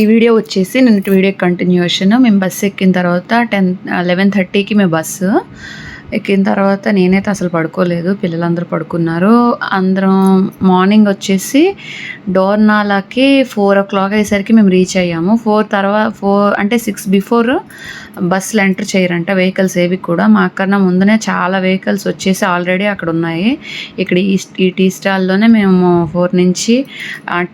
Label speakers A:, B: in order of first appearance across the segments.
A: ఈ వీడియో వచ్చేసి నిన్నటి వీడియో కంటిన్యూషన్ మేము బస్సు ఎక్కిన తర్వాత టెన్ లెవెన్ థర్టీకి మేము బస్సు ఎక్కిన తర్వాత నేనైతే అసలు పడుకోలేదు పిల్లలందరూ పడుకున్నారు. అందరం మార్నింగ్ వచ్చేసి డోర్నాలాకి ఫోర్ ఓ క్లాక్ అయ్యేసరికి మేము రీచ్ అయ్యాము. ఫోర్ తర్వాత ఫోర్ అంటే సిక్స్ బిఫోర్ బస్సులు ఎంటర్ చేయరంట వెహికల్స్ ఏవి కూడా. మాకన్నా ముందునే చాలా వెహికల్స్ వచ్చేసి ఆల్రెడీ అక్కడ ఉన్నాయి. ఇక్కడ ఈ ఈ టీ స్టాల్లోనే మేము ఫోర్ నుంచి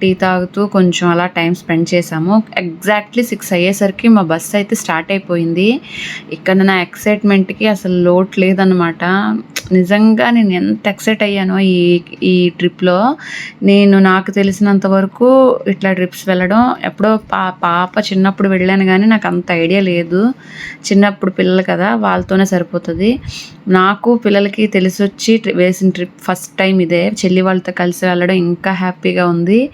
A: టీ తాగుతూ కొంచెం అలా టైం స్పెండ్ చేసాము ఎగ్జాక్ట్లీ సిక్స్ అయ్యేసరికి మా బస్సు అయితే స్టార్ట్ అయిపోయింది. ఇక్కడ నా ఎక్సైట్మెంట్కి అసలు లోటు లేదనమాట నిజంగా నేను ఎంత ఎక్సైట్ అయ్యానో ఈ ఈ ట్రిప్లో. నేను నాకు తెలిసినంత వరకు ఇట్లా ట్రిప్స్ వెళ్ళడం ఎప్పుడో పా పాప చిన్నప్పుడు వెళ్ళాను కానీ నాకు అంత ఐడియా లేదు. చిన్నప్పుడు పిల్లలు కదా వాళ్ళతోనే సరిపోతుంది. నాకు పిల్లలకి తెలిసొచ్చి వేసిన ట్రిప్ ఫస్ట్ టైం ఇదే. చెల్లి వాళ్ళతో కలిసి వెళ్ళడం ఇంకా హ్యాపీగా ఉంది.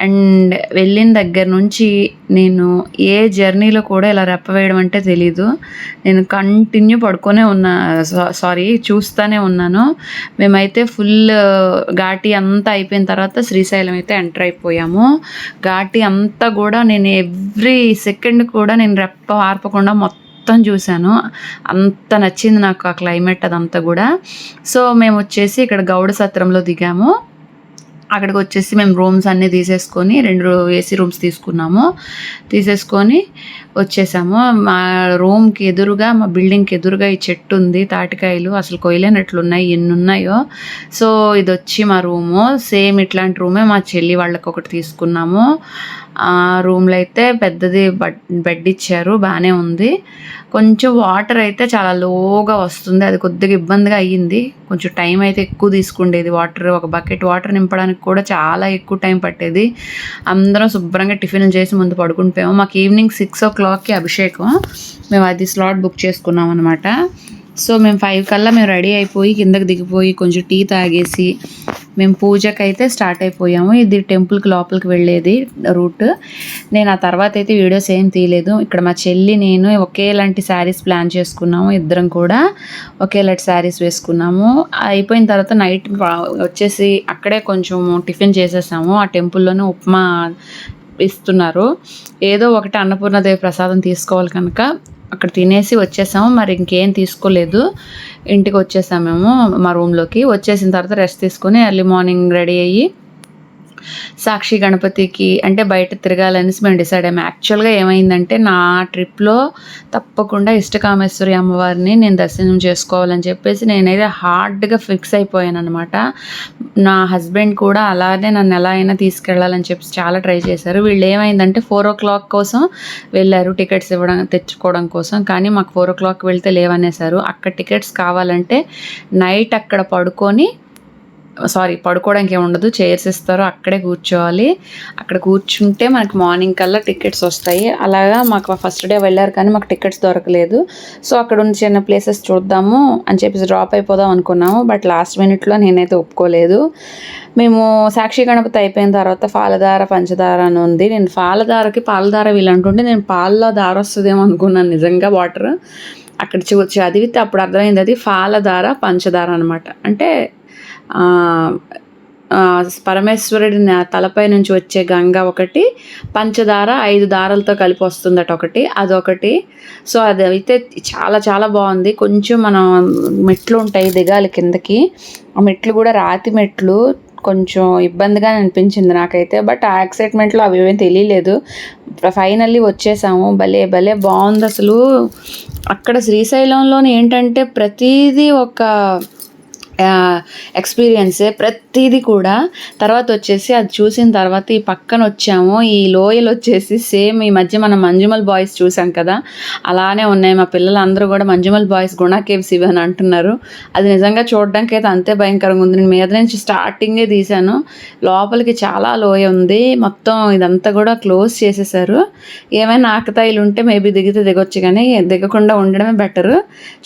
A: అండ్ వెళ్ళిన దగ్గర నుంచి నేను ఏ జర్నీలో కూడా ఇలా రెప్ప వేయడం అంటే తెలీదు. నేను కంటిన్యూ పడుకొనే ఉన్నా సారీ చూస్తూనే ఉన్నాను. మేమైతే ఫుల్ ఘాటి అంతా అయిపోయిన తర్వాత శ్రీశైలం అయితే ఎంటర్ అయిపోయాము. ఘాటి అంతా కూడా నేను ఎవ్రీ సెకండ్ కూడా నేను రెప్ప ఆర్పకుండా మొత్తం చూశాను. అంత నచ్చింది నాకు ఆ క్లైమేట్ అదంతా కూడా. సో మేము వచ్చేసి ఇక్కడ గౌడ సత్రంలో దిగాము. అక్కడికి వచ్చేసి మేము రూమ్స్ అన్నీ తీసేసుకొని రెండు ఏసీ రూమ్స్ తీసుకున్నాము. తీసేసుకొని వచ్చేసాము. మా రూమ్కి ఎదురుగా మా బిల్డింగ్కి ఎదురుగా ఈ చెట్టు ఉంది తాటికాయలు. అసలు కొయ్యలేనట్లు ఉన్నాయి ఎన్ని ఉన్నాయో సో ఇది వచ్చి మా రూము. సేమ్ ఇట్లాంటి రూమే మా చెల్లి వాళ్ళకి ఒకటి తీసుకున్నాము. ఆ రూమ్లో అయితే పెద్దది బెడ్ బెడ్ ఇచ్చారు బాగానే ఉంది. కొంచెం వాటర్ అయితే చాలా లోగా వస్తుంది అది కొద్దిగా ఇబ్బందిగా అయ్యింది. కొంచెం టైం అయితే ఎక్కువ తీసుకుండేది వాటర్ ఒక బకెట్ వాటర్ నింపడానికి కూడా చాలా ఎక్కువ టైం పట్టేది. అందరం శుభ్రంగా టిఫిన్ చేసి ముందు పడుకుంటాము మాకు ఈవినింగ్ సిక్స్ ఓ క్లాక్కి అభిషేకం. మేము అది స్లాట్ బుక్ చేసుకున్నాం అనమాట సో మేము ఫైవ్ కల్లా మేము రెడీ అయిపోయి కిందకి దిగిపోయి కొంచెం టీ తాగేసి మేము పూజకైతే అయితే స్టార్ట్ అయిపోయాము. ఇది టెంపుల్కి లోపలికి వెళ్ళేది రూట్. నేను ఆ తర్వాత అయితే వీడియోస్ ఏం తీయలేదు. ఇక్కడ మా చెల్లి నేను ఒకేలాంటి శారీస్ ప్లాన్ చేసుకున్నాము. ఇద్దరం కూడా ఒకేలాంటి శారీస్ వేసుకున్నాము. అయిపోయిన తర్వాత నైట్ వచ్చేసి అక్కడే కొంచెం టిఫిన్ చేసేసాము. ఆ టెంపుల్లోనే ఉప్మా ఇస్తున్నారు. ఏదో ఒకటి అన్నపూర్ణదేవి ప్రసాదం తీసుకోవాలి కనుక అక్కడ తినేసి వచ్చేసాము. మరి ఇంకేం తీసుకోలేదు. ఇంటికి వచ్చేసాము మేము మా రూమ్లోకి వచ్చేసిన తర్వాత రెస్ట్ తీసుకొని ఎర్లీ మార్నింగ్ రెడీ అయ్యి సాక్షి గణపతికి అంటే బయట తిరగాలనేసి మేము డిసైడ్ అయ్యాము యాక్చువల్గా ఏమైందంటే నా ట్రిప్లో తప్పకుండా ఇష్టకామేశ్వరి అమ్మవారిని నేను దర్శనం చేసుకోవాలని చెప్పేసి నేనైతే హార్డ్గా ఫిక్స్ అయిపోయాను అనమాట నా హస్బెండ్ కూడా అలానే నన్ను ఎలా అయినా తీసుకెళ్ళాలని చెప్పి చాలా ట్రై చేశారు. వీళ్ళు ఏమైందంటే ఫోర్ ఓ క్లాక్ కోసం వెళ్ళారు టికెట్స్ ఇవ్వడం తెచ్చుకోవడం కోసం. కానీ మాకు ఫోర్ ఓ క్లాక్ వెళ్తే లేవనేసారు అక్కడ టికెట్స్ కావాలంటే నైట్ అక్కడ పడుకొని సారీ పడుకోవడానికి ఏమి ఉండదు. చైర్స్ ఇస్తారు అక్కడే కూర్చోవాలి. అక్కడ కూర్చుంటే మనకి మార్నింగ్ కల్లా టికెట్స్ వస్తాయి. అలాగా మాకు ఫస్ట్ డే వెళ్ళారు కానీ మాకు టికెట్స్ దొరకలేదు. సో అక్కడ ఉన్న చిన్న ప్లేసెస్ చూద్దాము అని చెప్పేసి డ్రాప్ అయిపోదాం అనుకున్నాము. బట్ లాస్ట్ మినిట్లో నేనైతే ఒప్పుకోలేదు. మేము సాక్షి గణపతి అయిపోయిన తర్వాత పాలధార పంచదార అని ఉంది. నేను పాలధారకి పాలధార వీళ్ళు అంటుంటే నేను పాలలో దార వస్తుందేమో అనుకున్నాను నిజంగా వాటర్. అక్కడ చూ చదివితే అప్పుడు అర్థమైంది అది పాలధార పంచదార అనమాట అంటే పరమేశ్వరుడి తలపై నుంచి వచ్చే గంగ ఒకటి పంచదార ఐదు దారాలతో కలిపి వస్తుందట ఒకటి అదొకటి. సో అది అయితే చాలా చాలా బాగుంది. కొంచెం మనం మెట్లు ఉంటాయి దిగాలి కిందకి. ఆ మెట్లు కూడా రాతి మెట్లు. కొంచెం ఇబ్బందిగా అనిపించింది నాకైతే. బట్ ఆ ఎక్సైట్మెంట్లో అవి ఏమీ తెలియలేదు. ఫైనల్లీ వచ్చేసాము. భలే భలే బాగుంది అసలు. అక్కడ శ్రీశైలంలోనే ఏంటంటే ప్రతిదీ ఒక ఎక్స్పీరియన్సే ప్రతిదీ కూడా తర్వాత వచ్చేసి అది చూసిన తర్వాత ఈ పక్కన వచ్చాము ఈ లోయలు వచ్చేసి సేమ్ ఈ మధ్య మనం మంజుమల్ బాయ్స్ చూసాం కదా అలానే ఉన్నాయి. మా పిల్లలందరూ కూడా మంజుమల్ బాయ్స్ గుణ కేవ్స్ ఇవి అని అంటున్నారు. అది నిజంగా చూడడానికి అయితే అంతే భయంకరంగా ఉంది. నేను మీద నుంచి స్టార్టింగే తీశాను. లోపలికి చాలా లోయ ఉంది. మొత్తం ఇదంతా కూడా క్లోజ్ చేసేసారు. ఏమైనా ఆకతాయిలు ఉంటే మేబీ దిగితే దిగొచ్చు కానీ దిగకుండా ఉండడమే బెటర్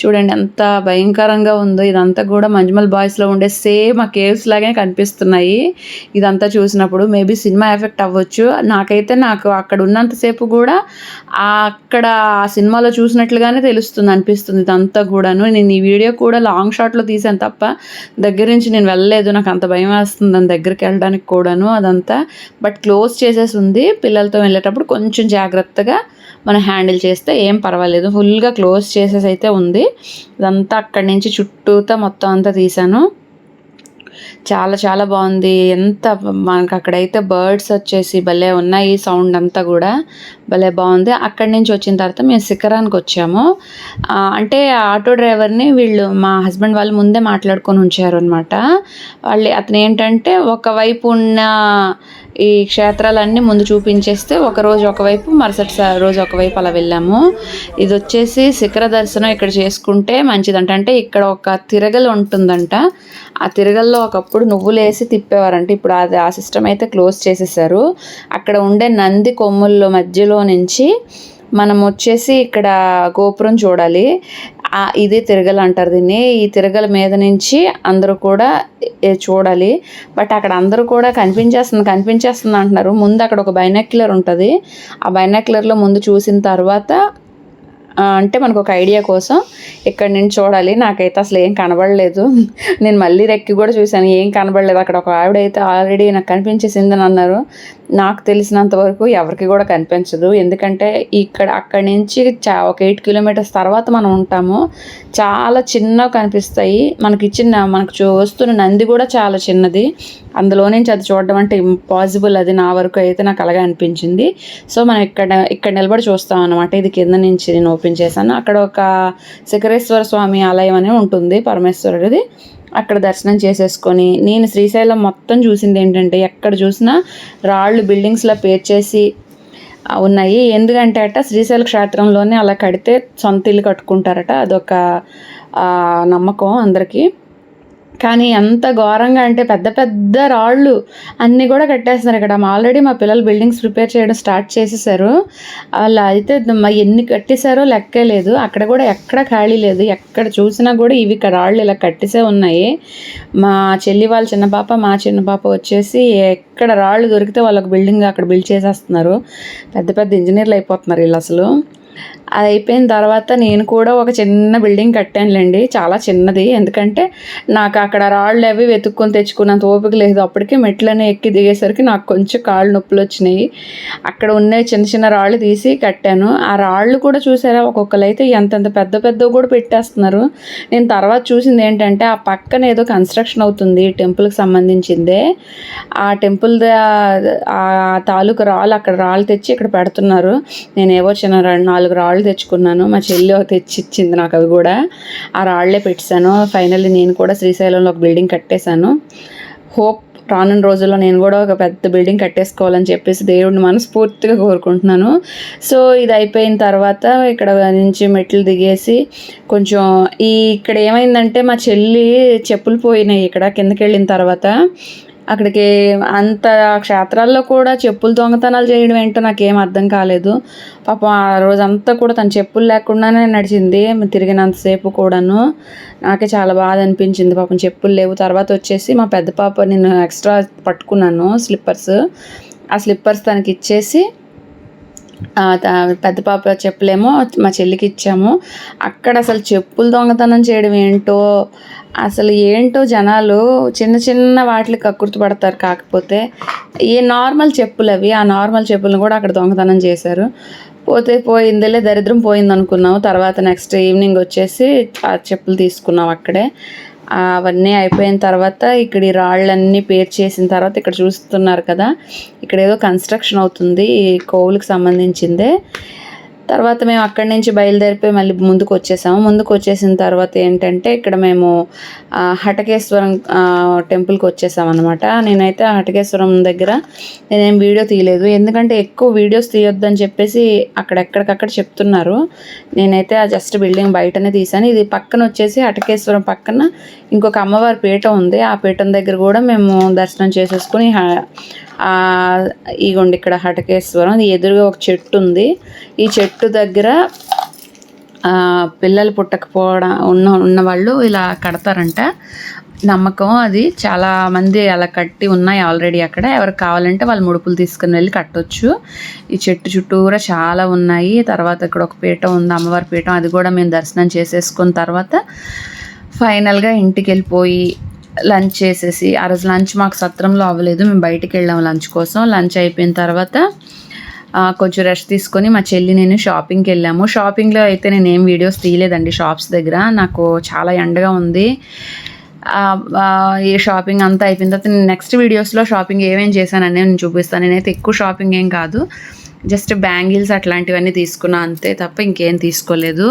A: చూడండి ఎంత భయంకరంగా ఉందో ఇదంతా కూడా మంజుమల్ నిర్మల్ బాయ్స్లో ఉండే సేమ్ ఆ కేవ్స్ లాగే కనిపిస్తున్నాయి. ఇదంతా చూసినప్పుడు మేబీ సినిమా ఎఫెక్ట్ అవ్వచ్చు. నాకైతే నాకు అక్కడ ఉన్నంతసేపు కూడా అక్కడ ఆ సినిమాలో చూసినట్లుగానే తెలుస్తుంది అనిపిస్తుంది ఇదంతా కూడాను. నేను ఈ వీడియో కూడా లాంగ్ షాట్లో తీసాను తప్ప దగ్గర నుంచి నేను వెళ్ళలేదు. నాకు అంత భయం వేస్తుంది దాని దగ్గరికి వెళ్ళడానికి కూడాను అదంతా. బట్ క్లోజ్ చేసేసి ఉంది. పిల్లలతో వెళ్ళేటప్పుడు కొంచెం జాగ్రత్తగా మనం హ్యాండిల్ చేస్తే ఏం పర్వాలేదు. ఫుల్గా క్లోజ్ చేసేసి అయితే ఉంది. ఇదంతా అక్కడి నుంచి చుట్టూతా మొత్తం అంతా తీసాను. చాలా చాలా బాగుంది. ఎంత మనకు అక్కడైతే బర్డ్స్ వచ్చేసి భలే ఉన్నాయి సౌండ్ అంతా కూడా. భలే బాగుంది. అక్కడి నుంచి వచ్చిన తర్వాత మేము శిఖరానికి వచ్చాము. అంటే ఆటో డ్రైవర్ని వీళ్ళు మా హస్బెండ్ వాళ్ళు ముందే మాట్లాడుకొని ఉంచారు అనమాట వాళ్ళు అతను ఏంటంటే ఒకవైపు ఉన్న ఈ క్షేత్రాలన్నీ ముందు చూపించేస్తే ఒకరోజు ఒకవైపు మరుసటి రోజు ఒకవైపు అలా వెళ్ళాము. ఇది వచ్చేసి శిఖర దర్శనం ఇక్కడ చేసుకుంటే మంచిదంట. అంటే ఇక్కడ ఒక తిరగలు ఉంటుందంట. ఆ తిరగల్లో ఒకప్పుడు నువ్వులు వేసి తిప్పేవారంట. ఇప్పుడు అది ఆ సిస్టమ్ అయితే క్లోజ్ చేసేసారు. అక్కడ ఉండే నంది కొమ్ముల్లో మధ్యలో నుంచి మనం వచ్చేసి ఇక్కడ గోపురం చూడాలి. ఇదే ఇది తిరగలు అంటారు దీన్ని. ఈ తిరగల మీద నుంచి అందరూ కూడా చూడాలి. బట్ అక్కడ అందరూ కూడా కనిపించేస్తుంది కనిపించేస్తుంది అంటున్నారు. ముందు అక్కడ ఒక బైనాక్యులర్ ఉంటుంది. ఆ బైనాక్యులర్లో ముందు చూసిన తర్వాత అంటే మనకు ఒక ఐడియా కోసం ఇక్కడ నుంచి చూడాలి. నాకైతే అసలు ఏం కనబడలేదు. నేను మళ్ళీ రెక్కి కూడా చూశాను. ఏం కనబడలేదు. అక్కడ ఒక ఆవిడ అయితే ఆల్రెడీ నాకు కనిపించేసిందని అన్నారు. నాకు తెలిసినంత వరకు ఎవరికి కూడా కనిపించదు. ఎందుకంటే ఇక్కడ అక్కడి నుంచి చా ఒక ఎయిట్ కిలోమీటర్స్ తర్వాత మనం ఉంటాము. చాలా చిన్నగా కనిపిస్తాయి. మనకి ఇచ్చిన మనకు చూస్తున్న నంది కూడా చాలా చిన్నది. అందులో నుంచి అది చూడడం అంటే ఇంపాసిబుల్ అది నా వరకు అయితే నాకు అలాగే అనిపించింది. సో మనం ఇక్కడ ఇక్కడ నిలబడి చూస్తాం అనమాట ఇది కింద నుంచి నేను ఓపెన్ చేశాను. అక్కడ ఒక శిఖరేశ్వర స్వామి ఆలయం అని ఉంటుంది పరమేశ్వరుడిది. అక్కడ దర్శనం చేసేసుకొని నేను శ్రీశైలం మొత్తం చూసింది ఏంటంటే ఎక్కడ చూసినా రాళ్ళు బిల్డింగ్స్లో పేర్చేసి ఉన్నాయి. ఎందుకంటే అట శ్రీశైల క్షేత్రంలోనే అలా కడితే సొంత ఇల్లు కట్టుకుంటారట. అదొక నమ్మకం అందరికీ. కానీ ఎంత ఘోరంగా అంటే పెద్ద పెద్ద రాళ్ళు అన్నీ కూడా కట్టేస్తున్నారు ఇక్కడ. ఆల్రెడీ మా పిల్లలు బిల్డింగ్స్ ప్రిపేర్ చేయడం స్టార్ట్ చేసేసారు. అలా అయితే ఎన్ని కట్టేశారో లెక్కే లేదు. అక్కడ కూడా ఎక్కడ ఖాళీ లేదు. ఎక్కడ చూసినా కూడా ఇవి ఇక్కడ రాళ్ళు ఇలా కట్టేసే ఉన్నాయి. మా చెల్లి వాళ్ళ చిన్న పాప మా చిన్న పాప వచ్చేసి ఎక్కడ రాళ్ళు దొరికితే వాళ్ళకి బిల్డింగ్ అక్కడ బిల్డ్ చేసేస్తున్నారు. పెద్ద పెద్ద ఇంజనీర్లు అయిపోతున్నారు వీళ్ళు అసలు. అది అయిపోయిన తర్వాత నేను కూడా ఒక చిన్న బిల్డింగ్ కట్టానులేండి. చాలా చిన్నది. ఎందుకంటే నాకు అక్కడ రాళ్ళు అవి వెతుక్కొని తెచ్చుకున్నంత ఓపిక లేదు. అప్పటికే మెట్లని ఎక్కి దిగేసరికి నాకు కొంచెం కాళ్ళు నొప్పులు వచ్చినాయి. అక్కడ ఉన్న చిన్న చిన్న రాళ్ళు తీసి కట్టాను. ఆ రాళ్ళు కూడా చూసారా? ఒక్కొక్కరు అయితే ఎంతెంత పెద్ద పెద్దవి కూడా పెట్టేస్తున్నారు. నేను తర్వాత చూసింది ఏంటంటే ఆ పక్కన ఏదో కన్స్ట్రక్షన్ అవుతుంది టెంపుల్కి సంబంధించిందే. ఆ టెంపుల్ ఆ తాలూకు రాళ్ళు అక్కడ రాళ్ళు తెచ్చి ఇక్కడ పెడుతున్నారు. నేను ఏవో చిన్న నాలుగు రాళ్ళు తెచ్చుకున్నాను. మా చెల్లి తెచ్చిచ్చింది తెచ్చి ఇచ్చింది నాకు అవి కూడా. ఆ రాళ్ళే పెట్టాను. ఫైనల్లీ నేను కూడా శ్రీశైలంలో ఒక బిల్డింగ్ కట్టేశాను. హోప్ రానున్న రోజుల్లో నేను కూడా ఒక పెద్ద బిల్డింగ్ కట్టేసుకోవాలని చెప్పేసి దేవుడిని మనస్ఫూర్తిగా కోరుకుంటున్నాను. సో ఇది అయిపోయిన తర్వాత ఇక్కడ నుంచి మెట్లు దిగేసి కొంచెం ఈ ఇక్కడ ఏమైందంటే మా చెల్లి చెప్పులు పోయినాయి ఇక్కడ కిందకి వెళ్ళిన తర్వాత. అక్కడికి అంత క్షేత్రాల్లో కూడా చెప్పులు దొంగతనాలు చేయడం ఏంటో నాకేం అర్థం కాలేదు. పాపం ఆ రోజంతా కూడా తన చెప్పులు లేకుండానే నడిచింది. తిరిగినంతసేపు కూడాను నాకే చాలా బాధ అనిపించింది. పాపం చెప్పులు లేవు. తర్వాత వచ్చేసి మా పెద్ద పాప నేను ఎక్స్ట్రా పట్టుకున్నాను స్లిప్పర్స్. ఆ స్లిప్పర్స్ తనకి ఇచ్చేసి పెద్ద పాప చెప్పులేమో మా చెల్లికి ఇచ్చాము. అక్కడ అసలు చెప్పులు దొంగతనం చేయడం ఏంటో అసలు ఏంటో జనాలు చిన్న చిన్న వాటికి కక్కుర్తి పడతారు. కాకపోతే ఈ నార్మల్ చెప్పులు అవి ఆ నార్మల్ చెప్పులను కూడా అక్కడ దొంగతనం చేశారు. పోతే పోయిందిలే దరిద్రం పోయింది అనుకున్నాము తర్వాత నెక్స్ట్ ఈవినింగ్ వచ్చేసి ఆ చెప్పులు తీసుకున్నాం అక్కడే. అవన్నీ అయిపోయిన తర్వాత ఇక్కడ ఈ రాళ్ళన్నీ పేర్ చేసిన తర్వాత ఇక్కడ చూస్తున్నారు కదా ఇక్కడ ఏదో కన్స్ట్రక్షన్ అవుతుంది ఈ కోవులకు సంబంధించిందే. తర్వాత మేము అక్కడి నుంచి బయలుదేరిపోయి మళ్ళీ ముందుకు వచ్చేసాము. ముందుకు వచ్చేసిన తర్వాత ఏంటంటే ఇక్కడ మేము హటకేశ్వరం టెంపుల్కి వచ్చేసామన్నమాట నేనైతే హటకేశ్వరం దగ్గర నేనేం వీడియో తీయలేదు. ఎందుకంటే ఎక్కువ వీడియోస్ తీయొద్దని చెప్పేసి అక్కడెక్కడికక్కడ చెప్తున్నారు. నేనైతే ఆ జస్ట్ బిల్డింగ్ బయటనే తీసాను ఇది పక్కన వచ్చేసి హటకేశ్వరం పక్కన ఇంకొక అమ్మవారి పీఠం ఉంది. ఆ పీఠం దగ్గర కూడా మేము దర్శనం చేసేసుకుని హ- ఇగోండి ఇక్కడ హటకేశ్వరం. ఇది ఎదురుగా ఒక చెట్టు ఉంది. ఈ చెట్టు దగ్గర పిల్లలు పుట్టకపోవడం ఉన్న ఉన్నవాళ్ళు ఇలా కడతారంట. నమ్మకం అది. చాలా మంది అలా కట్టి ఉన్నాయి ఆల్రెడీ అక్కడ. ఎవరికి కావాలంటే వాళ్ళు ముడుపులు తీసుకుని వెళ్ళి కట్టొచ్చు. ఈ చెట్టు చుట్టూరా చాలా ఉన్నాయి. తర్వాత ఇక్కడ ఒక పీఠం ఉంది అమ్మవారి పీఠం. అది కూడా మేము దర్శనం చేసేసుకున్న తర్వాత ఫైనల్గా ఇంటికి వెళ్ళిపోయి లంచ్ చేసేసి ఆ రోజు లంచ్ మాకు సత్రంలో అవ్వలేదు. మేము బయటికి వెళ్ళాము లంచ్ కోసం. లంచ్ అయిపోయిన తర్వాత కొంచెం రెస్ట్ తీసుకొని మా చెల్లి నేను షాపింగ్కి వెళ్ళాము. షాపింగ్లో అయితే నేను ఏం వీడియోస్ తీయలేదండి షాప్స్ దగ్గర. నాకు చాలా ఎండగా ఉంది. ఈ షాపింగ్ అంతా అయిపోయిన తర్వాత నేను నెక్స్ట్ వీడియోస్లో షాపింగ్ ఏమేం చేశాననే నేను చూపిస్తాను. నేనైతే ఎక్కువ షాపింగ్ ఏం కాదు. జస్ట్ బ్యాంగిల్స్ అట్లాంటివన్నీ తీసుకున్నా అంతే తప్ప ఇంకేం తీసుకోలేదు.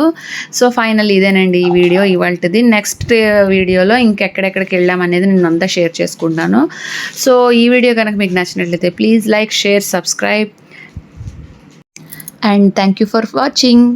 A: సో ఫైనల్ ఇదేనండి ఈ వీడియో ఇవాళది నెక్స్ట్ వీడియోలో ఇంకెక్కడెక్కడికి వెళ్ళాం అనేది నేను అంతా షేర్ చేసుకుంటాను. సో ఈ వీడియో కనుక మీకు నచ్చినట్లయితే please like share subscribe. And thank you for watching.